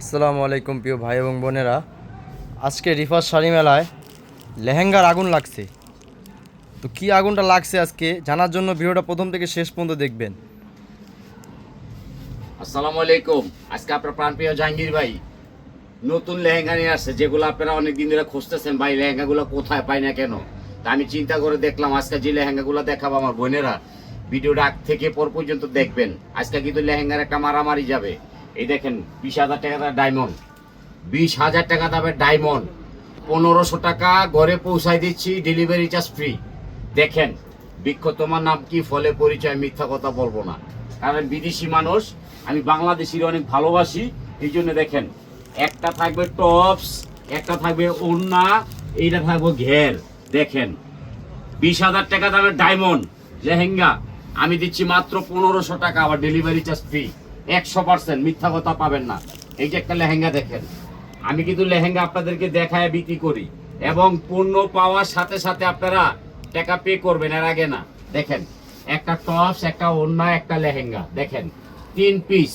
আসসালামু আলাইকুম প্রিয় ভাই এবং বোনেরা। আজকে রিফার শাড়ি মেলায় লেহেঙ্গার আগুন লাগছে। তো কি আগুনটা লাগছে আজকে জানার জন্য ভিডিওটা প্রথম থেকে শেষ পর্যন্ত দেখবেন। আসসালামু আলাইকুম। আজকে আপনার প্রাণপ্রিয় জাহাঙ্গীর ভাই নতুন লেহেঙ্গা নিয়ে আসছে, যেগুলো আপনারা অনেক দিন ধরে খুঁজতেছেন, ভাই, লেহেঙ্গাগুলো কোথায় পাই না কেন? তা আমি চিন্তা করে দেখলাম, আজকে যে লেহেঙ্গাগুলো দেখাবো আমার বোনেরা, ভিডিওটা আগ থেকে পর পর্যন্ত দেখবেন। আজকে কিন্তু লেহেঙ্গার একটা মারামারি যাবে। এই দেখেন, বিশ হাজার টাকা দামের ডায়মন্ড বিশ হাজার টাকা দামের ডায়মন্ড পনেরোশো টাকা ঘরে পৌঁছাই দিচ্ছি ডেলিভারি চার্জ ফ্রি দেখেন বৃক্ষ তোমার নাম কি, ফলে পরিচয় মিথ্যা কথা বলব না। কারণ বিদেশি মানুষ, আমি বাংলাদেশির অনেক ভালোবাসি, এই জন্য দেখেন, একটা থাকবে টপস একটা থাকবে ওন্না এইটা থাকবে ঘের। দেখেন, বিশ হাজার টাকা দামের ডায়মন্ড লেহেঙ্গা, আমি দিচ্ছি মাত্র পনেরোশো টাকা, আবার ডেলিভারি চার্জ ফ্রি একশো পার্সেন্ট মিথ্যা কথা পাবেন না। এই যে একটা লেহেঙ্গা দেখেন। আমি কিন্তু লেহেঙ্গা আপনাদেরকে দেখায় বিক্রি করি এবং পণ্য পাওয়ার সাথে সাথে আপনারা টাকা পে করবেন এর আগে না। দেখেন, একটা টপস, একটা ওড়না, একটা লেহেঙ্গা। দেখেন, তিন পিস।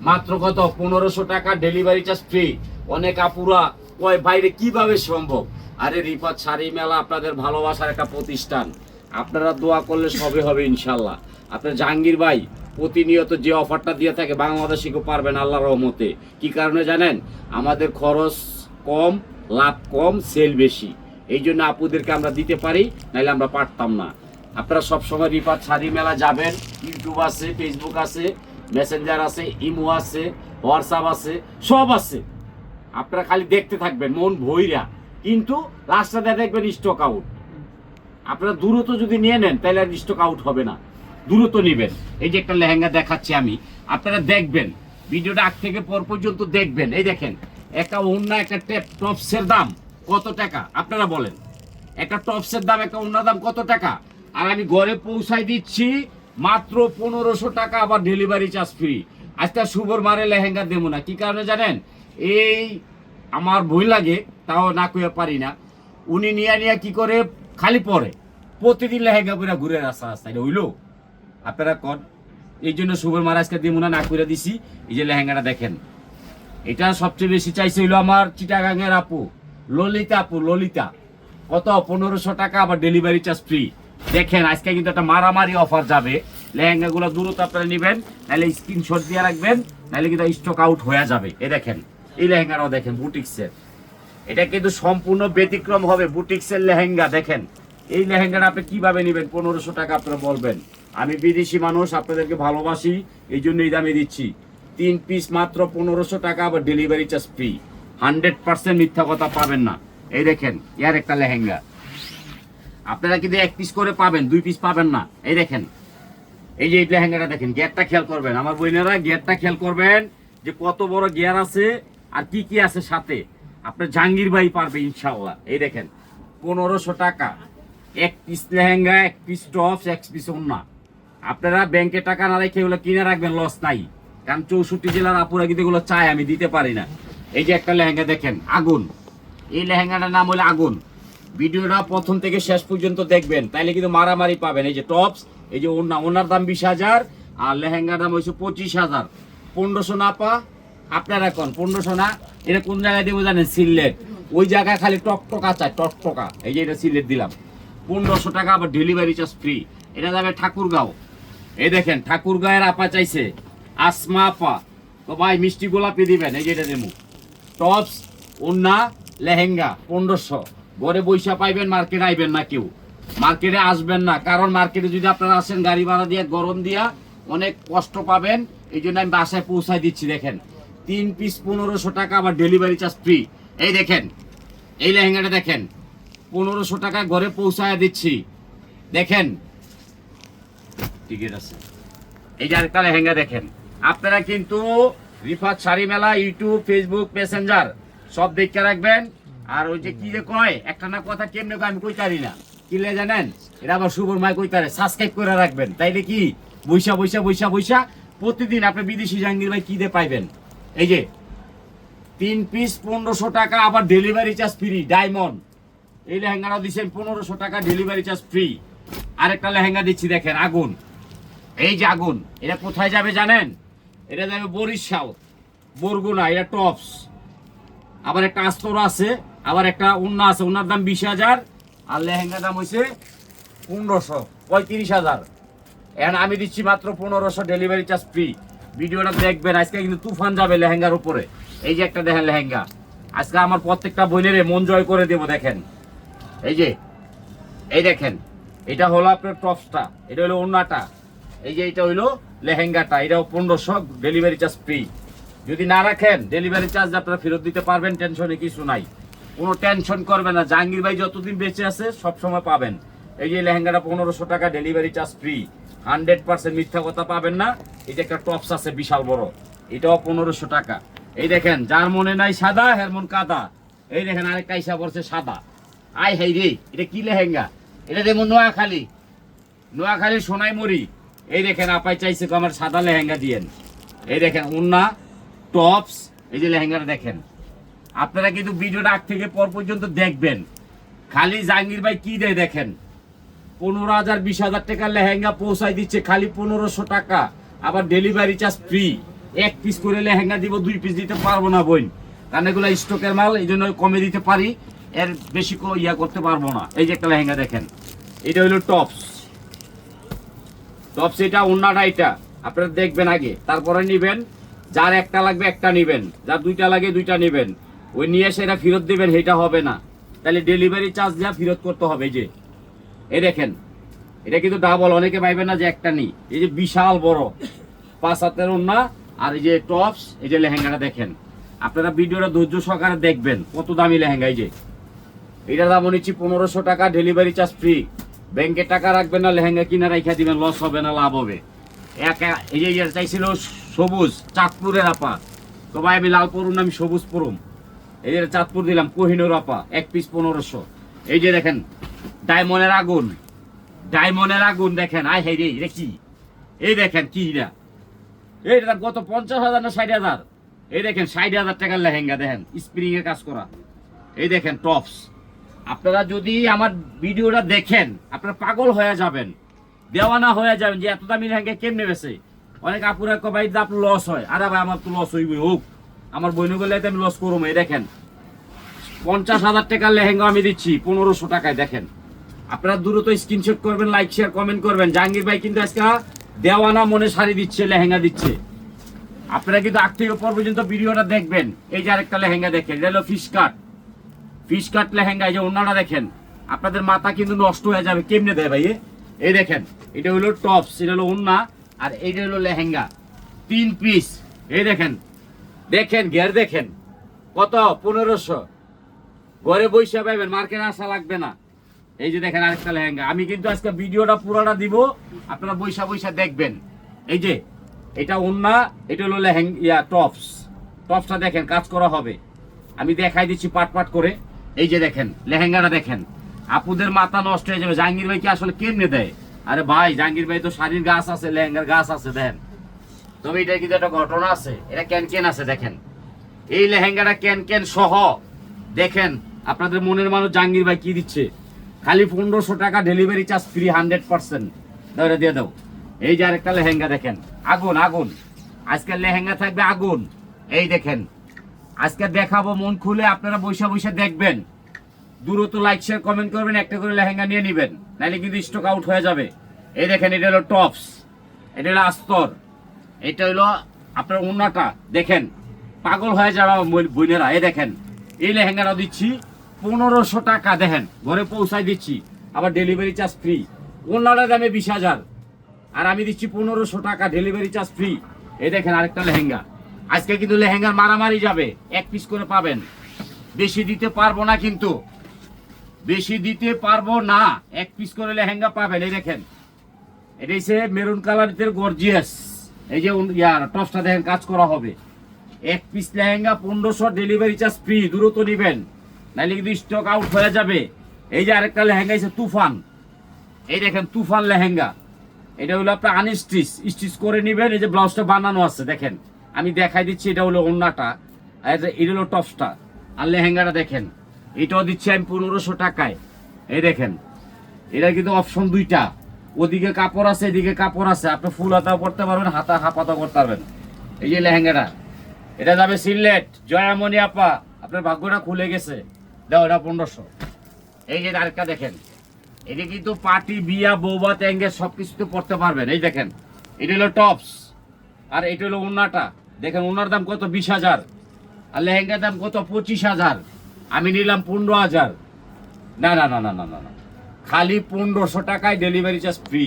মাত্র কত? পনেরোশো টাকা ডেলিভারি চার্জ ফ্রি। অনেক আপুরা কয় বাইরে কীভাবে সম্ভব? আরে, রিফাত, শাড়ি মেলা আপনাদের ভালোবাসার একটা প্রতিষ্ঠান। আপনারা দোয়া করলে সবে হবে ইনশাল্লাহ। আপনার জাহাঙ্গীর ভাই প্রতিনিয়ত যে অফারটা দিয়ে থাকে বাংলাদেশে কেউ পারবেন আল্লাহ রহমতে। কি কারণে জানেন? আমাদের খরচ কম, লাভ কম সেল বেশি। এই জন্য আপুদেরকে আমরা দিতে পারি, নাহলে আমরা পারতাম না। আপনারা সবসময় রিফাত শাড়ি মেলা যাবেন, ইউটিউব আছে ফেসবুক আছে মেসেঞ্জার আছে ইমো আছে হোয়াটসঅ্যাপ আছে, সব আছে। আপনারা খালি দেখতে থাকবেন, মন ভৈরা কিন্তু রাস্তাতে দেখবেন স্টক আউট আপনারা দূরত্ব যদি নিয়ে নেন, তাহলে আর স্টক আউট হবে না। দূরত্ব নেবেন। এই যে একটা লেহেঙ্গা দেখাচ্ছি আমি, আপনারা দেখবেন, ভিডিওটা আগ থেকে পর পর্যন্ত দেখবেন। এই দেখেন, একটা অন্য একটা টেপ টপসের দাম কত টাকা? আপনারা বলেন। একটা টপসের দাম, একটা অন্য দাম কত টাকা? আর আমি ঘরে পৌঁছাই দিচ্ছি, মাত্র পনেরোশো টাকা, আবার ডেলিভারি চার্জ ফ্রি আজকে শুভর মারে লেহেঙ্গা দেবো না। কি কারণে জানেন? এই আমার বই লাগে, তাও না কইয়া পারি না। উনি নিয়ে নিয়ে কি করে? খালি পরে। প্রতিদিন লেহেঙ্গা পরে ঘুরে রাস্তা রাস্তায় হইল। আপনারা কন। এই জন্য শুভর মহারাজকে দিয়ে মনে না করে দিছি। এই যে লেহেঙ্গাটা দেখেন। এটা সবচেয়ে বেশি চাইছে হইল আমার চিটাগাঙের আপু। ললিতা আপু, ললিতা। কত? পনেরোশো টাকা আবার ডেলিভারি চার্জ ফ্রি দেখেন, আজকে কিন্তু একটা মারামারি অফার যাবে। লেহেঙ্গাগুলো দূরত্ব আপনারা নেবেন, নাহলে স্ক্রিনশট দিয়ে রাখবেন, নাহলে কিন্তু স্টক আউট হয়ে যাবে। এ দেখেন, এই লেহেঙ্গাটাও দেখেন, বুটিক্সের। এটা কিন্তু সম্পূর্ণ ব্যতিক্রম হবে বুটিক্সের লেহেঙ্গা, দেখেন। এই লেহেঙ্গাটা আপনি কীভাবে নেবেন? পনেরোশো টাকা আপনারা বলবেন। আমি বিদেশি মানুষ, আপনাদেরকে ভালোবাসি, এই জন্য এই দামে দিচ্ছি। তিন পিস মাত্র পনেরোশো টাকা, আবার delivery charge free hundred percent মিথ্যা কথা পাবেন না। এই দেখেন, ইয়ার একটা লেহেঙ্গা। আপনারা কিন্তু এক পিস করে পাবেন, দুই পিস পাবেন না। এই দেখেন, এই যে এই লেহেঙ্গাটা দেখেন, গিয়ারটা খেয়াল করবেন। আমার বোনেরা গিয়ারটা খেয়াল করবেন যে কত বড় গিয়ার আছে আর কি কি আছে সাথে। আপনার জাহাঙ্গীর ভাই পারবে ইনশাল্লাহ এই দেখেন, পনেরোশো টাকা। এক পিস লেহেঙ্গা, এক পিস টপস এক পিস ওন্না আপনারা ব্যাংকে টাকা না রেখে এগুলো কিনে রাখবেন লস নাই। কারণ চৌষট্টি জেলার আপুরা কিন্তু এগুলো আমি দিতে পারি না। এই যে একটা লেহেঙ্গা দেখেন, আগুন। এই লেহেঙ্গাটার নাম হলো আগুন। ভিডিওটা প্রথম থেকে শেষ পর্যন্ত দেখবেন, তাইলে কিন্তু মারামারি পাবেন। এই যে টপস এই যে ওনা ওনার দাম বিশ হাজার, আর লেহেঙ্গার দাম হয়েছে পঁচিশ হাজার। পনেরোশো না পা, আপনারা এখন পনেরোশো না? এটা কোন জায়গায় দেবো জানেন? সিলেট। ওই জায়গায় খালি টকটকা চায় টকটকা। এই যে এটা সিলেট দিলাম। পনেরোশো টাকা আবার ডেলিভারি চার্জ ফ্রি এটা যাবে ঠাকুরগাঁও। এই দেখেন ঠাকুরগাঁয়ের আপা চাইছে। আসমা আপা। তো ভাই, মিষ্টি গোলাপি দিবেন, এই যেটা দেবো। টপস ওন্না লেহেঙ্গা, পনেরোশো। ঘরে বৈশা পাইবেন, মার্কেটে আইবেন না কেউ। মার্কেটে আসবেন না, কারণ মার্কেটে যদি আপনারা আসেন, গাড়ি ভাড়া দিয়ে, গরম দিয়া, অনেক কষ্ট পাবেন। এই জন্য আমি বাসায় পৌঁছায় দিচ্ছি, দেখেন। তিন পিস পনেরোশো টাকা, আবার ডেলিভারি চার্জ ফ্রি এই দেখেন, এই লেহেঙ্গাটা দেখেন। পনেরোশো টাকা ঘরে পৌঁছায় দিচ্ছি। দেখেন এই যে আরেকটা লেহেঙ্গা দেখেন। আপনারা কিন্তু রিফাত শাড়ি মেলা ইউটিউব ফেসবুক মেসেঞ্জার সব দেখতে রাখবেন। আর ওই যে কি যে কয়, একটা না কথা কেমনে আমি কইতারি না। কি জানেন? এটা আবার শুভর মায় কইতারে সাবস্ক্রাইব করে রাখবেন। তাইলে কি? বৈশা বৈশা বৈশা বৈশা, প্রতিদিন আপনি বিদেশি জাহাঙ্গীর ভাই কি দিয়ে পাইবেন? এই যে, তিন পিস পনেরোশো টাকা, আবার ডেলিভারি চার্জ ফ্রি ডায়মন্ড এই লেহেঙ্গাটা দিচ্ছেন পনেরোশো টাকা ডেলিভারি চার্জ ফ্রি আরেকটা লেহেঙ্গা দিচ্ছি দেখেন, আগুন। এই যে আগুন এটা কোথায় যাবে জানেন? এটা যাবে বরিশাল, বরগুনা, এটা টপস। আবার একটা আস্তর আছে, আবার একটা উন্না আছে, উন্নার দাম বিশ হাজার, আর লেহেঙ্গা দাম হয়েছে পনেরোশো, পঁয়ত্রিশ হাজার। এখন আমি দিচ্ছি মাত্র পনেরোশো ডেলিভারি চার্জ ফ্রি ভিডিওটা দেখবেন, আজকে কিন্তু তুফান যাবে লেহেঙ্গার উপরে। এই যে একটা দেখেন লেহেঙ্গা। আজকে আমার প্রত্যেকটা বোনের মন জয় করে দেবো, দেখেন। এই যে, এই দেখেন, এটা হলো আপনার টপসটা, এটা হলো ওন্নাটা এই যে এটা হইল লেহেঙ্গাটা, এটাও পনেরোশো ডেলিভারি চার্জ ফ্রি যদি না রাখেন ডেলিভারি চার্জ আপনারা ফেরত দিতে পারবেন টেনশনে কিছু নাই। কোনো টেনশন করবে না। জাহাঙ্গীর ভাই যতদিন বেঁচে আছে, সব সময় পাবেন। এই যে লেহেঙ্গাটা পনেরোশো টাকা delivery charge free hundred percent মিথ্যা কথা পাবেন না। যে একটা টপস আছে, বিশাল বড়। এটাও পনেরোশো টাকা। এই দেখেন, যার মনে নাই সাদা, হের মন কাদা। এই দেখেন, আরেকটা হিসাব পড়ছে সাদা। আয় হাই রে, এটা কি লেহেঙ্গা? এটা যেমন নোয়াখালী। নোয়াখালী সোনাইমুড়ি। এই দেখেন আপাই চাইছে আমার সাদা লেহেঙ্গা দিয়েন? এই দেখেন, উন্না, টপস, এই যে লেহেঙ্গাটা দেখেন। আপনারা কিন্তু ভিডিওটা আগ থেকে পর পর্যন্ত দেখবেন। খালি জাহাঙ্গীর ভাই কি দেয় দেখেন? পনেরো হাজার, বিশ হাজার টাকার লেহেঙ্গা পৌঁছাই দিচ্ছে, খালি পনেরোশো টাকা। আবার ডেলিভারি চার্জ ফ্রি এক পিস করে লেহেঙ্গা দিব, দুই পিস দিতে পারব না বোন। কারণ এগুলো স্টকের মাল, এই জন্য কমে দিতে পারি। এর বেশি ইয়া করতে পারব না। এই যে একটা লেহেঙ্গা দেখেন। এটা হলো টপস। টপস এটা অন্যটা এটা। আপনারা দেখবেন আগে। তারপরে নিবেন, যার একটা লাগবে একটা নিবেন। যার দুইটা লাগে দুইটা নিবেন। ওই নিয়ে এসে এটা ফেরত দিবেন সেটা হবে না। তাহলে ডেলিভারি চার্জ যা ফেরত করতে হবে যে। এই দেখেন, এটা কিন্তু ডাবল অনেকে পাইবেন না যে একটা নেই। এই যে বিশাল বড়। পাঁচ হাতের ওন্না আর এই যে টপস এই যে লেহেঙ্গাটা দেখেন। আপনারা ভিডিওটা ধৈর্য সহকারে দেখবেন কত দামি লেহেঙ্গা এই যে। এটার দাম নিচ্ছি পনেরোশো টাকা ডেলিভারি চার্জ ফ্রি ব্যাংকে টাকা রাখবেন না, লেহেঙ্গা কিনা রেখে দিবেন লস হবে না, লাভ হবে। একা এই যে চাইছিল সবুজ, চাঁদপুরের আপা। তো ভাই আমি লাল পরুন আমি সবুজ পরুম। এই যে চাঁদপুর দিলাম, কোহিনুর আপা, এক পিস পনেরোশো। এই যে দেখেন, ডায়মন্ডের আগুন। ডায়মন্ডের আগুন দেখেন, আয় হে রে, এটা কি? এই দেখেন, কি এটা? এইটা গত পঞ্চাশ হাজার না ষাট হাজার? এই দেখেন, ষাট হাজার টাকার লেহেঙ্গা, দেখেন স্প্রিং এর কাজ করা। এই দেখেন টপস আপনারা যদি আমার ভিডিওটা দেখেন, আপনারা পাগল হয়ে যাবেন, দেওয়ানা হয়ে যাবেন যে এত দামি লেহেঙ্গা কেমনে বেছে অনেক আপুরা কবাই দাপ লস হয়। আরে ভাই, আমার তো লস হইবই, হোক। আমার বইনে গেলে আমি লস করব, এই দেখেন। পঞ্চাশ হাজার টাকার লেহেঙ্গা আমি দিচ্ছি, পনেরোশো টাকায়, দেখেন। আপনারা দ্রুত স্ক্রিনশট করবেন লাইক শেয়ার কমেন্ট করবেন। জাহাঙ্গীর ভাই কিন্তু আজকে দেওয়ানা মনে শাড়ি দিচ্ছে, লেহেঙ্গা দিচ্ছে। আপনারা কিন্তু আগ থেকে পর পর্যন্ত ভিডিওটা দেখবেন। এই যে আরেকটা লেহেঙ্গা দেখেন, এটা হলো fish cut fish cut lehenga যে অন্যটা দেখেন, আপনাদের মাথা কিন্তু নষ্ট হয়ে যাবে, কেমনে দেয় ভাই? এই দেখেন, এটা হলো টপস, এটা হলো ওন্না আর এইটা হলো লেহেঙ্গা। তিন পিস, এই দেখেন দেখেন, ঘের দেখেন, কত, পনেরোশো। ঘরে বৈশা পাইবেন, মার্কেট আসা লাগবে না। এই যে দেখেন আরেকটা লেহেঙ্গা। আমি কিন্তু আজকে ভিডিওটা পুরোটা দিব, আপনারা বৈশা বৈশা দেখবেন। এই যে, এটা ওন্না এটা হলো লেহেঙ্গা টপস। টপসটা দেখেন, কাজ করা হবে। আমি দেখাই দিচ্ছি পাট পাট করে। এই যে দেখেন, লেহেঙ্গাটা দেখেন। আপুদের মাথা নষ্ট হয়ে যাবে। জাহাঙ্গীর ভাই কি আসলে কেমনে দেয়? আরে ভাই, জাহাঙ্গীর ভাই তো শাড়ির গাছ আছে, লেহেঙ্গার গাছ আছে, দেখেন। তবে এটা কিন্তু একটা ঘটনা আছে। এটা ক্যান ক্যান আছে, দেখেন। এই লেহেঙ্গাটা ক্যান ক্যান সহ, দেখেন, আপনাদের মনের মানুষ জাহাঙ্গীর ভাই কি দিচ্ছে? খালি পনেরোশো টাকা delivery charge free hundred percent ধরে দিয়ে দাও। এই যে আরেকটা লেহেঙ্গা দেখেন। আগুন আগুন। আজকের লেহেঙ্গা থাকবে আগুন। এই দেখেন আজকে দেখাবো, মন খুলে আপনারা বৈশা বৈশা দেখবেন। দ্রুত লাইক শেয়ার কমেন্ট করবেন, একটা করে লেহেঙ্গা নিয়ে নেবেন। নাহলে কিন্তু স্টক আউট হয়ে যাবে। এই দেখেন, এটা হলো টপস এটা হলো আস্তর, এটা হলো আপনার উন্নাটা দেখেন, পাগল হয়ে বোন- বোনেরা এই দেখেন, এই লেহেঙ্গাটা দিচ্ছি পনেরোশো টাকা, দেখেন, ঘরে পৌঁছাই দিচ্ছি, আবার ডেলিভারি চার্জ ফ্রি উন্নাটার দামে বিশ হাজার, আর আমি দিচ্ছি পনেরোশো টাকা ডেলিভারি চার্জ ফ্রি এই দেখেন, আরেকটা লেহেঙ্গা। আজকে কিন্তু লেহেঙ্গার মারামারি যাবে। এক পিস করে পাবেন। বেশি দিতে পারব না কিন্তু। বেশি দিতে পারব না। এক পিস করে লেহেঙ্গা পাবেন, এই দেখেন। এটা হচ্ছে মেরুন কালারের গর্জিয়াস এই যে ইয়ার টপসটা দেখেন, কাজ করা হবে। এক পিস লেহেঙ্গা পনেরোশো ডেলিভারি চার্জ ফ্রি দ্রুত নিবেন। নাহলে কিন্তু স্টক আউট হয়ে যাবে। এই যে আরেকটা লেহেঙ্গা আছে তুফান। এই দেখেন, তুফান লেহেঙ্গা। এটা হলো আপনার আনস্টিচ স্টিচ করে নেবেন, এই যে ব্লাউজটা বানানো আছে, দেখেন। আমি দেখাই দিচ্ছি, এটা হলো ওন্নাটা। এটা- হলো টপসটা। আর লেহেঙ্গাটা দেখেন, এটাও দিচ্ছি আমি পনেরোশো টাকায়। এই দেখেন, এটা কিন্তু অপশন দুইটা। ওদিকে কাপড় আছে, এদিকে কাপড় আছে। আপনি ফুল হাতাও করতে পারবেন, হাতা হাফ হাতাও করতে পারবেন। এই যে লেহেঙ্গাটা, এটা যাবে সিলেট। জয়ামণি আপা, আপনার ভাগ্যটা খুলে গেছে। দাও, এটা পনেরোশো। এই যে আরেকটা দেখেন, এটা কিন্তু পার্টি বিয়া বৌবা ট্যাঙ্গে সব কিছুতে পড়তে পারবেন। এই দেখেন, এটা হলো টপস। আর এটা হলো উন্নাটা দেখেন ওনার দাম কত? বিশ হাজার। আর লেহেঙ্গার দাম কত? পঁচিশ হাজার। আমি নিলাম পনেরো হাজার। না না না না না না খালি পনেরোশো টাকায় ডেলিভারি চার্জ ফ্রি